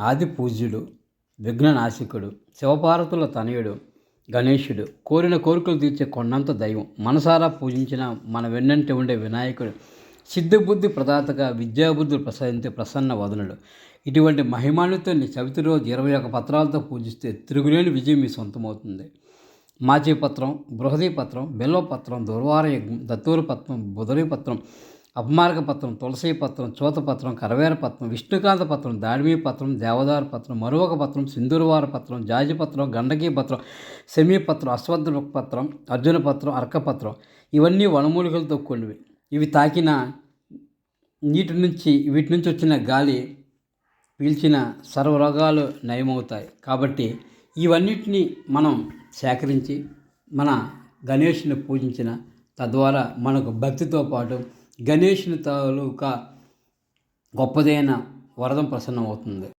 ఆది పూజ్యుడు విఘ్ననాశికుడు శివపార్వతుల తనయుడు గణేశుడు కోరిన కోరికలు తీర్చే కొండంత దైవం. మనసారా పూజించిన మన వెన్నంటి ఉండే వినాయకుడు సిద్ధబుద్ధి ప్రదాతగా విద్యాబుద్ధులు ప్రసాదించే ప్రసన్న వదనుడు. ఇటువంటి మహిమాన్వితుని చవితి రోజు ఇరవై ఒక పత్రాలతో పూజిస్తే తిరుగులేని విజయం మీ సొంతమవుతుంది. మాచీ పత్రం బృహదీ పత్రం పత్రం దుర్వార యజ్ఞం దత్తూరు పత్రం బుధరీ పత్రం అపమార్గ పత్రం తులసి పత్రం చూతపత్రం కరవేర పత్రం విష్ణుకాంత పత్రం దాడిమీ పత్రం దేవదారు పత్రం మరువక పత్రం సింధూరవార పత్రం జాజి పత్రం గండకీ పత్రం సెమీ పత్రం అశ్వద్ధ పత్రం అర్జున పత్రం అర్కపత్రం. ఇవన్నీ వనమూలికలతో కూడినవి. ఇవి తాకిన నీటి నుంచి వీటి నుంచి వచ్చిన గాలి పీల్చిన సర్వరోగాలు నయమవుతాయి. కాబట్టి ఇవన్నిటిని మనం సేకరించి మన గణేషుని పూజించిన తద్వారా మనకు భక్తితో పాటు గణేషుని తాలూకా గొప్పదైన వరదం ప్రసన్నమవుతుంది.